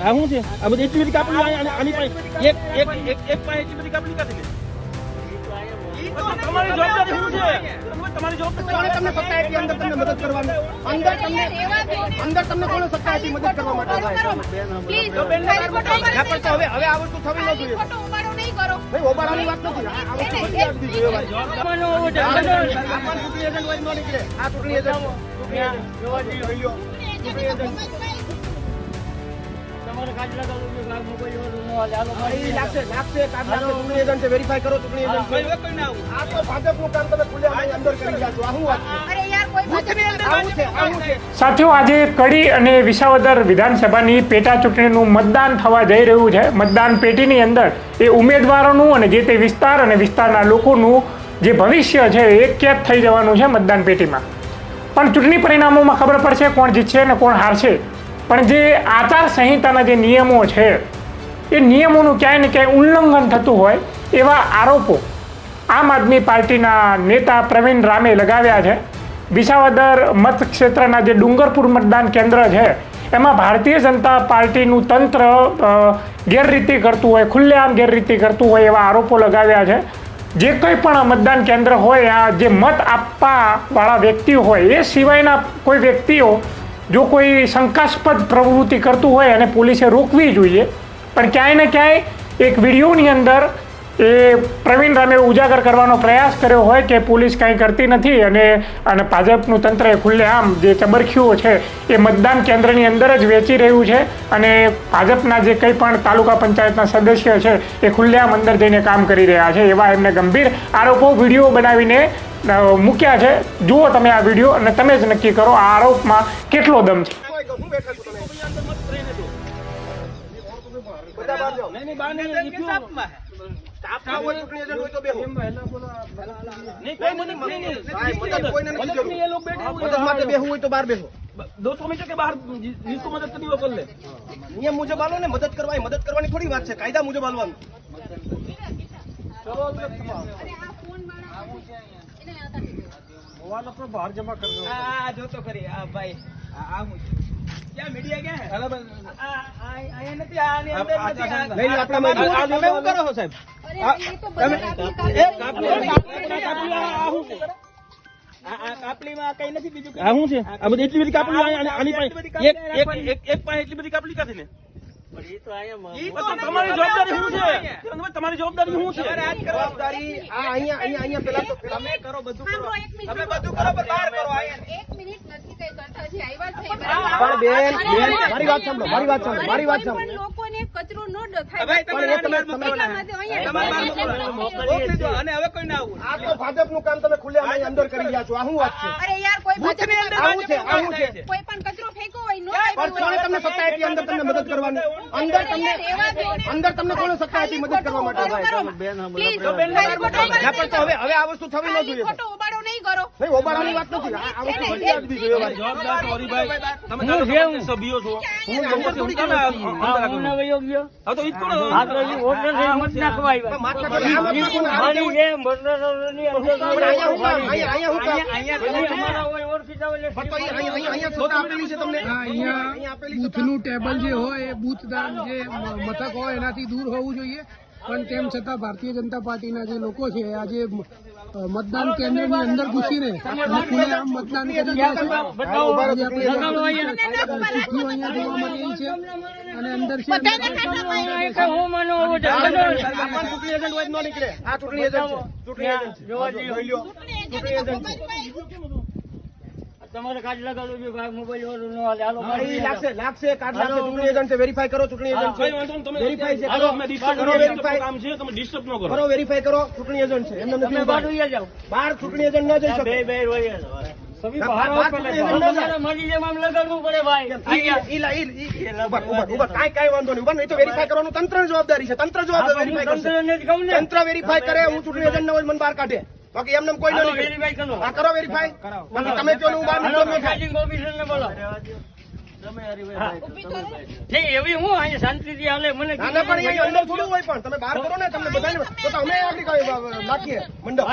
આ શું છે? આ બધી એટલી બધી કાપડી આની પાસે. એક એક એક એક પાસે એટલી બધી કાપડી કાઢી દે તમારી જવાબદારી શું છે? તમારી જવાબદારી તમને સત્તા આપી? અંદર તમને મદદ કરવાની. અંદર તમને અંદર તમને કોણ સત્તા આપી મદદ કરવા માટે? હવે હવે આ વસ્તુ થવી ન જોઈએ. ઓબાળાની વાત નથી. આ ચૂંટણી એજન્ટ વેરીફાઈ કરો સાથીઓ આજે કડી અને વિસાવદર વિધાનસભાની પેટા ચૂંટણીનું મતદાન થવા જઈ રહ્યું છે. મતદાન પેટીની અંદર એ ઉમેદવારોનું અને જે તે વિસ્તાર અને વિસ્તારના લોકોનું જે ભવિષ્ય છે એ કેદ થઈ જવાનું છે મતદાન પેટીમાં. પણ ચૂંટણી પરિણામોમાં ખબર પડશે કોણ જીતશે અને કોણ હારશે. પણ જે આચાર સંહિતાના જે નિયમો છે, એ નિયમોનું ક્યાંય ને ક્યાંય ઉલ્લંઘન થતું હોય એવા આરોપો આમ આદમી પાર્ટીના નેતા પ્રવીણ રામે લગાવ્યા છે. વિસાવદર મતક્ષેત્રના જે ડુંગરપુર મતદાન કેન્દ્ર છે, એમાં ભારતીય જનતા પાર્ટીનું તંત્ર ગેરરીતિ કરતું હોય, ખુલ્લેઆમ ગેરરીતિ કરતું હોય એવા આરોપો લગાવ્યા છે. જે કંઈ પણ મતદાન કેન્દ્ર હોય, આ જે મત આપવાવાળા વ્યક્તિઓ હોય, એ સિવાયના કોઈ વ્યક્તિઓ જો કોઈ શંકાસ્પદ પ્રવૃત્તિ કરતું હોય અને પોલીસે રોકવી જોઈએ, પણ ક્યાંય ને ક્યાંય એક વિડીયોની અંદર એ પ્રવીણ રામે ઉજાગર કરવાનો પ્રયાસ કર્યો હોય કે પોલીસ કાંઈ કરતી નથી અને અને ભાજપનું તંત્ર એ ખુલ્લેઆમ જે ચબરખીઓ છે, એ મતદાન કેન્દ્રની અંદર જ વેચી રહ્યું છે અને ભાજપના જે કંઈ પણ તાલુકા પંચાયતના સદસ્ય છે, એ ખુલ્લેઆમ અંદર જઈને કામ કરી રહ્યા છે એવા એમને ગંભીર આરોપો વીડિયો બનાવીને મૂક્યા છે. જુઓ તમે આ વીડિયો અને તમે જ નક્કી કરો આ આરોપમાં કેટલો દમ છે. દોસ્તો બહાર જીસકો મુજબ આલો ને મદદ કરવાની મદદ કરવાની થોડી વાત છે કાયદા મુજબ હાલવાનું આ જો તો ખરી. આ ભાઈ આ હું ક્યાં મીડિયા ક્યાં હે? આ આ નથી આ ની અંદર નથી આ- નહીં, આપણા માં- આ- તમે શું કરો છો સાહેબ? આ આ કાપલીમાં કઈ નથી બીજું? આ શું છે? આ બધી એટલી બધી કાપલી આની આની પાસે એક એક એક એક પાસે એટલી બધી કાપલી કાઢી તો તમારી જવાબદારી શું છે? તમારી જવાબદારી શું છે? તમારે આજ જવાબદારી આ અહીંયા અહીંયા અહીંયા પેલા તો તમે કરો બધું કરો. સાંભળો, એક મિનિટ. તમે બધું કરો પણ બહાર કરો એક મિનિટ નથી કઈ કરતા હજી આવ્યા છે. પણ બેન બેન મારી વાત સાંભળો મારી વાત સાંભળો મારી વાત સાંભળો. લોકોને કચરો ન ડખાય. તમે પણ એ તમે- તમે- મોકલો ને. દો. અને હવે કોઈ ના આવું આ તો ભાજપનું કામ તમે ખુલ્લે અંદર કરી રહ્યા છો. આ શું વાત છે? અરે યાર કોઈ બૂથની અંદર આવું છે આવું છે. કોઈ પણ કચરો કોણે તમને સત્તા આપી? અંદર તમને મદદ કરવાની. અંદર તમને અંદર તમને કોણે સત્તા આપી મદદ કરવા માટે? હવે હવે આ વસ્તુ થવી ન જોઈએ. નહીં ઓબાળાની વાત નથી. આ આ વસ્તુ બધી આપવી જોઈએ. ભાઈ જવાબદાર છો તમે તારા સભ્યો છો? હું અંદર થોડી કામ અંદર તો ઈ કોણ પણ માથા પર મત નાખો ને. પણ અહીંયા બૂથનું ટેબલ જે હોય એ બુથદાન જે મથક હોય એનાથી દૂર હોવું જોઈએ. પણ તેમ છતાં ભારતીય જનતા પાર્ટીના જે લોકો છે આજે મતદાન કેન્દ્રની અંદર ઘૂસીને ખુલ્લેઆમ મતદાન કરી રહ્યા છે. ચિઠ્ઠીઓ અહીંયા જોવા મળી રહી છે અને અંદર છે. ચૂંટણી એજન્ટ હોય કાર્ડ ન નીકળે ભાઈ મોબાઈલ એજન્ટ નો હાલે. હાલો છે. છે અહીં લાગશે લાગશે કાર્ડ લાગશે. ચૂંટણી એજન્ટ વેરીફાઈ કરો ચૂંટણી એજન્ટ કઈ વાંધો નહીં, તમે વેરીફાઈ છે કરો. અમે ડિસ્ટર્બ કરો વેરીફાઈ કામ છે તમે ડિસ્ટર્બ ન કરો. કરો વેરીફાઈ કરો ચૂંટણી એજન્ટ છે. એમને નથી બહાર જઈ શકે બહાર બહાર ચૂંટણી એજન્ટ ન જઈ શકો. બે બે ઈ- ઈ- ઊભા, ઊભા, ઊભા. કાંઈ કાંઈ વાંધો નહીં ઊભા નહીં તો વેરીફાઈ કરવાનું. તંત્રની જવાબદારી છે તંત્ર જવાબદારી તંત્ર વેરીફાઈ કરે હું ચૂંટણી એજન્ટ ન હોય મને બહાર કાઢે. બાકી એમને કોઈ ન. હા કરો વેરીફાઈ બાકી તમે કહો હું બહાર નીકળો ન થાય. ના ના પણ અહીંયા અંદર થોડું હોય પણ. તમે બહાર કરો ને તમને બધાને તો તો અમે આગળ નાખીએ મંડપ.